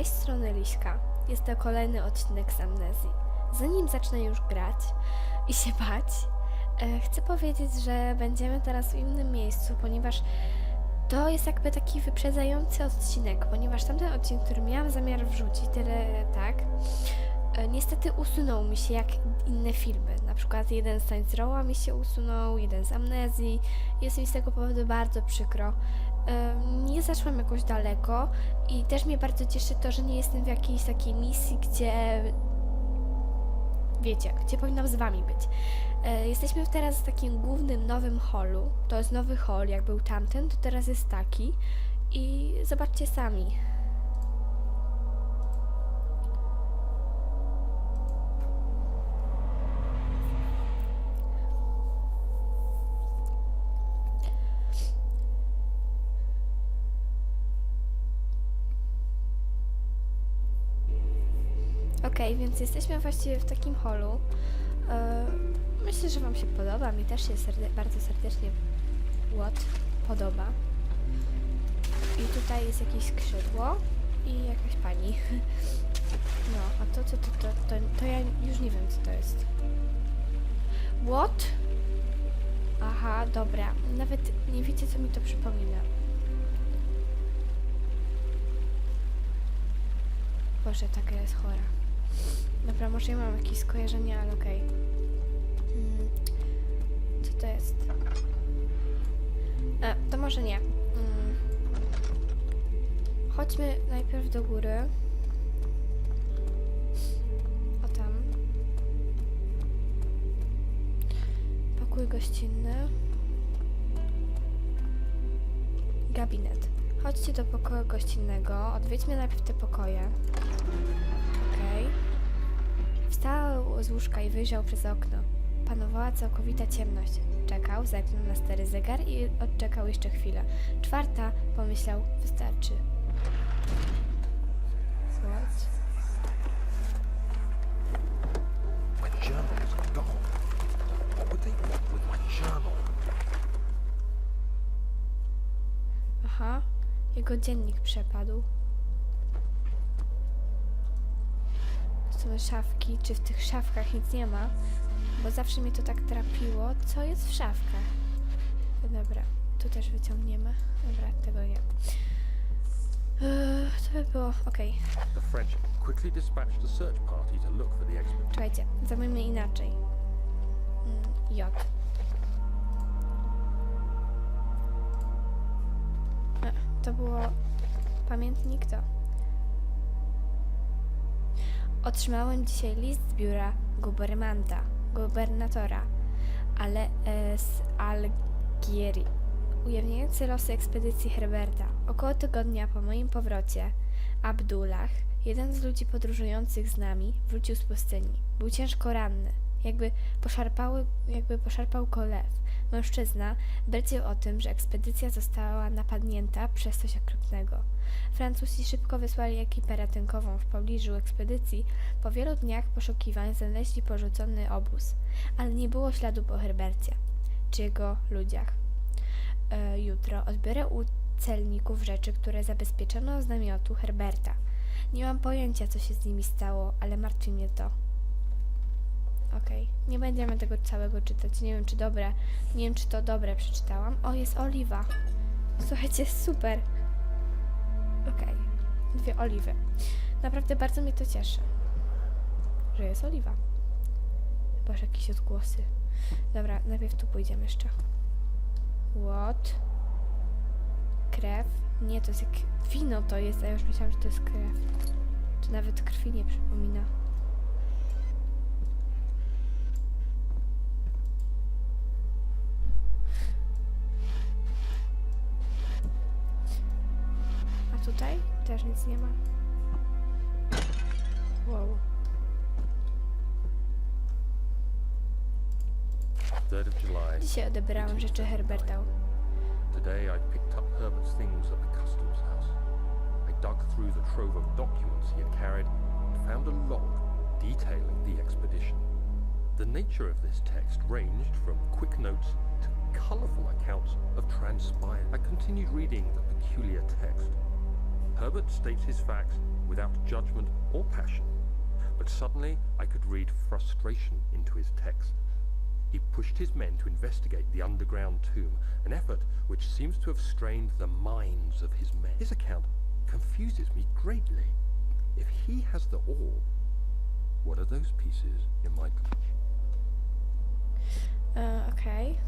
tej strony Liśka. Jest to kolejny odcinek z Amnezji. Zanim zacznę już grać i się bać, e, chcę powiedzieć, że będziemy teraz w innym miejscu, ponieważ to jest jakby taki wyprzedzający odcinek, ponieważ tamten odcinek, który miałam zamiar wrzucić, tyle tak, e, niestety usunął mi się jak inne filmy. Na przykład jeden z Saints Row'a mi się usunął, jeden z Amnezji. Jest mi z tego powodu bardzo przykro. Nie zaszłam jakoś daleko i też mnie bardzo cieszy to, że nie jestem w jakiejś takiej misji, gdzie wiecie, gdzie powinnam z wami być. E, Jesteśmy teraz w takim głównym nowym holu. To jest nowy hol, jak był tamten, to teraz jest taki. I zobaczcie sami. Więc jesteśmy właściwie w takim holu. E, myślę, że Wam się podoba. Mi też się serde- bardzo serdecznie łot podoba. I tutaj jest jakieś skrzydło i jakaś pani. No, a to, co to, to, to, to ja już nie wiem, co to jest. What? Aha, dobra. Nawet nie wiecie, co mi to przypomina. Boże, ta gra jest chora. Dobra, może ja mam jakieś skojarzenia, ale okej. Mm, Co to jest? A, to może nie. Mm. Chodźmy najpierw do góry. O tam. Pokój gościnny. Gabinet. Chodźcie do pokoju gościnnego. Odwiedźmy najpierw te pokoje. Wstał z łóżka i wyjrzał przez okno. Panowała całkowita ciemność. Czekał, zerknął na stary zegar i odczekał jeszcze chwilę. Czwarta, pomyślał, wystarczy. Journal? Aha, jego dziennik przepadł. Są szafki, czy w tych szafkach nic nie ma? Bo zawsze mnie to tak trapiło, co jest w szafkach. Dobra, tu też wyciągniemy. Dobra, tego nie. Eee, to by było, okej. The French quickly dispatched a search party to look for the expedition. Czekajcie, inaczej. Mm, J. E, To było pamiętnik to. Otrzymałem dzisiaj list z biura gubermanta, gubernatora, ale e, z Algierii, ujawniający losy ekspedycji Herberta. Około tygodnia po moim powrocie, Abdullah, jeden z ludzi podróżujących z nami, wrócił z pustyni. Był ciężko ranny, jakby, jakby poszarpał go lew. Mężczyzna brdził o tym, że ekspedycja została napadnięta przez coś okropnego. Francuzi szybko wysłali ekipę ratunkową w pobliżu ekspedycji. Po wielu dniach poszukiwań znaleźli porzucony obóz, ale nie było śladu po Herbercie czy jego ludziach. E, jutro odbiorę u celników rzeczy, które zabezpieczono z namiotu Herberta. Nie mam pojęcia, co się z nimi stało, ale martwi mnie to. Okej, nie będziemy tego całego czytać. Nie wiem, czy dobre. Nie wiem, czy to dobre przeczytałam. O, jest oliwa. Słuchajcie, super. Okej, dwie oliwy. Naprawdę bardzo mnie to cieszy, że jest oliwa. Chyba, że jakieś odgłosy. Dobra, najpierw tu pójdziemy jeszcze. What? Krew? Nie, to jest jak wino to jest, a ja już myślałam, że to jest krew. To nawet krwi nie przypomina. Tutaj też nic nie ma. Wow. 3rd of July. Dzisiaj rzeczy Herberta. Today I picked up Herbert's things at the customs house. I dug through the trove of documents he had carried and found a log detailing the expedition. The nature of this text ranged from quick notes to colourful accounts of transpired. I continued reading the peculiar text. Herbert states his facts without judgment or passion, but suddenly I could read frustration into his text. He pushed his men to investigate the underground tomb, an effort which seems to have strained the minds of his men. His account confuses me greatly. If he has the orb, what are those pieces in my... E, Okej.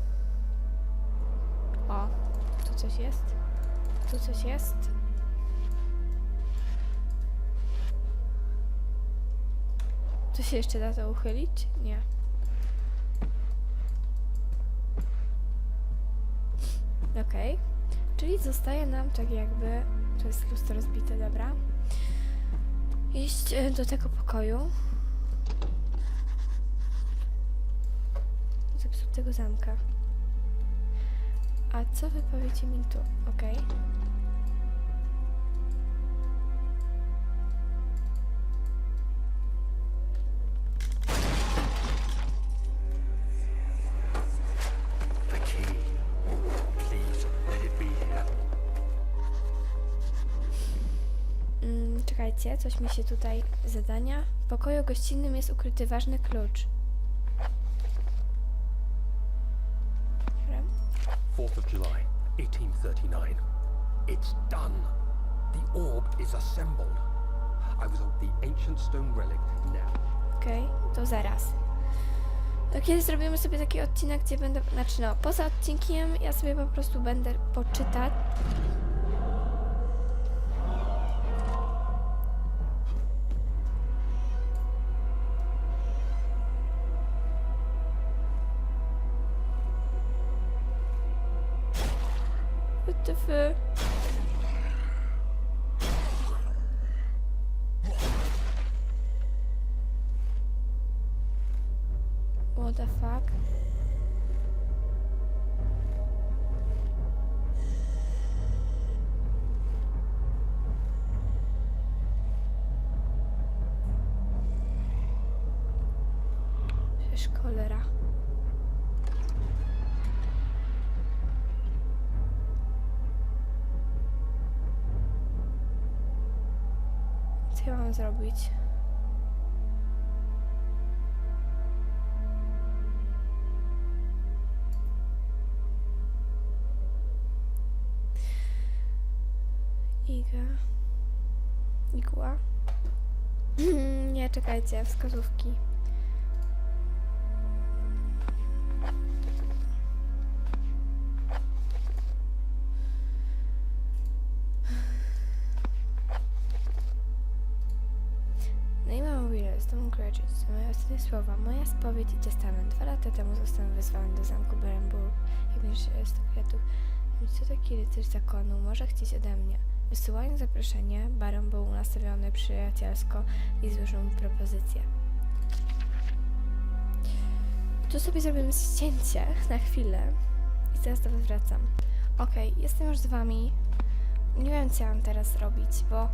O, tu coś jest. Tu coś jest. Tu się jeszcze da to uchylić? Nie. Okej. Czyli zostaje nam tak jakby... To jest lustro rozbite, dobra. Iść e, do tego pokoju. zepsutego zamka. A co wy powiecie mi tu? Okej. The czekajcie, coś mi się tutaj... Zadania. W pokoju gościnnym jest ukryty ważny klucz. Dobra. 4th of July, 1839. It's done. The orb is assembled. I was on the ancient stone relic now. Okej, to zaraz. To kiedy zrobimy sobie taki odcinek, gdzie będę... Znaczy no, poza odcinkiem ja sobie po prostu będę poczytać. What the fuck? Cholera. Co ja mam zrobić? Igła. Nie, czekajcie, wskazówki. No to moje ostatnie słowa. Moja spowiedź i testament. Dwa lata temu zostałem wezwany do zamku Berenburg. Jest kwiatów. Więc co taki rycerz zakonu może chcieć ode mnie? Wysyłając zaproszenie, baron był nastawiony przyjacielsko i złożył mi propozycję. Tu sobie zrobimy ścięcie na chwilę i zaraz do was wracam. Okej, jestem już z wami. Nie wiem, co ja mam teraz robić, bo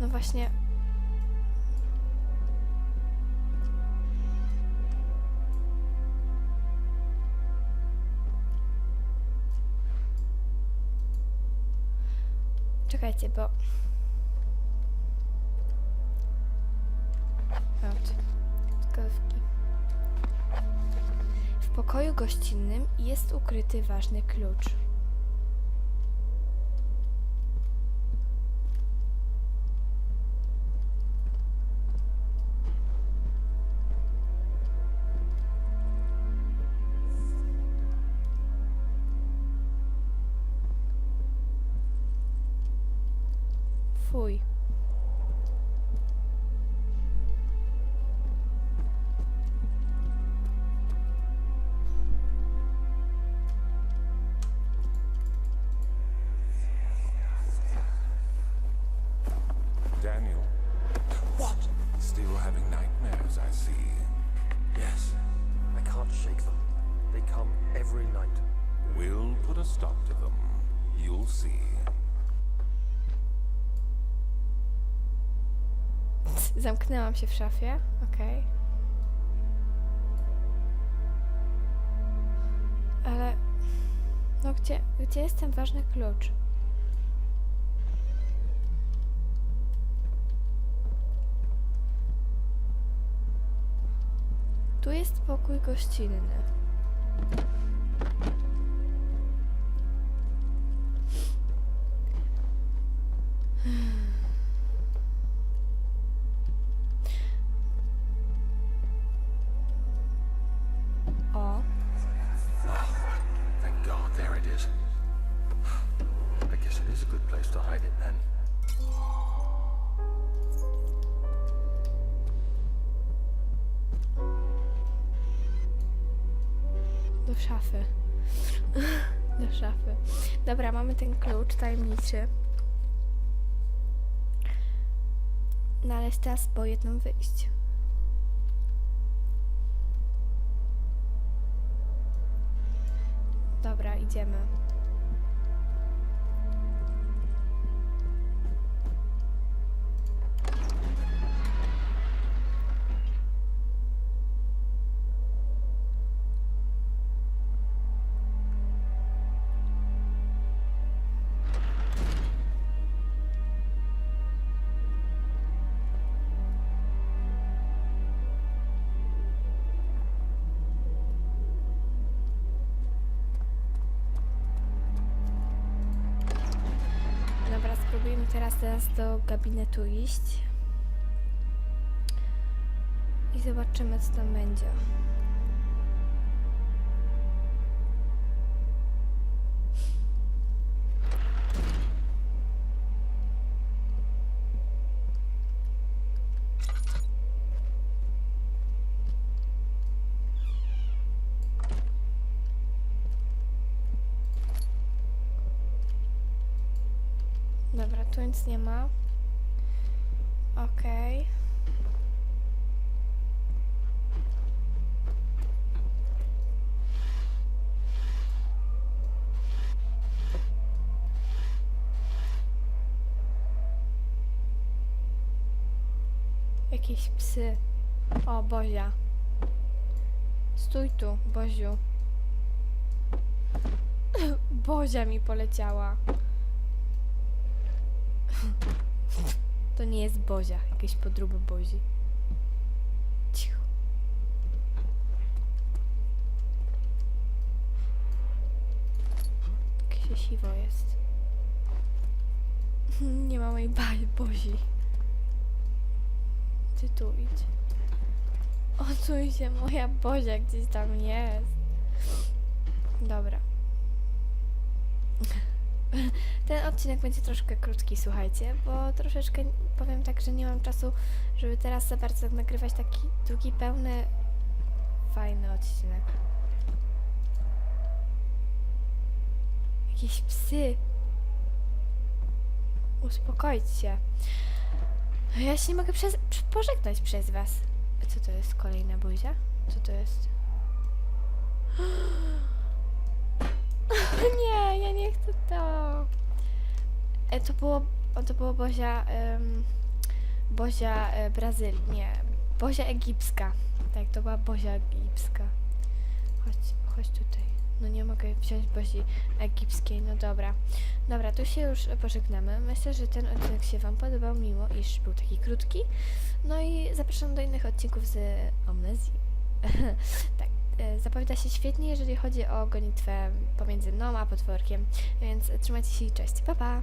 No właśnie. Czekajcie, bo... Out. Wskazówki. W pokoju gościnnym jest ukryty ważny klucz. foi. Zamknęłam się w szafie. Okej. Ale. No gdzie, gdzie jest ten ważny klucz? Tu jest pokój gościnny. Szafy. do szafy. Dobra, mamy ten klucz tajemniczy. No ale teraz po jednym wyjść. Dobra, idziemy. Teraz, teraz do gabinetu iść. I zobaczymy, co tam będzie. Tu nic nie ma. Okej. Jakieś psy. O, Bozia. Stój tu, Boziu. Bozia mi poleciała. To nie jest Bozia, jakieś podróby Bozi. Cicho. Jak się siwo jest. Nie ma mojej baj Bozi. Ty tu idź. O, tu idzie moja Bozia gdzieś tam jest. Dobra. Ten odcinek będzie troszkę krótki, słuchajcie, bo troszeczkę powiem tak, że nie mam czasu, żeby teraz za bardzo nagrywać taki długi, pełny, fajny odcinek. Jakieś psy. Uspokoić się. Ja się nie mogę przez, pożegnać przez was. Co to jest? Kolejna buzia? Co to jest? nie, ja nie chcę to. E, to było, to było Bozia, em, Bozia e, Brazyl, nie, Bozia egipska. Tak, to była Bozia egipska. Chodź, chodź tutaj. No nie mogę wziąć Bozi egipskiej, no dobra. Dobra, tu się już pożegnamy. Myślę, że ten odcinek się Wam podobał, mimo iż był taki krótki. No i zapraszam do innych odcinków z Amnezji. tak, zapowiada się świetnie, jeżeli chodzi o gonitwę pomiędzy mną a potworkiem, więc trzymajcie się i cześć. Pa, pa!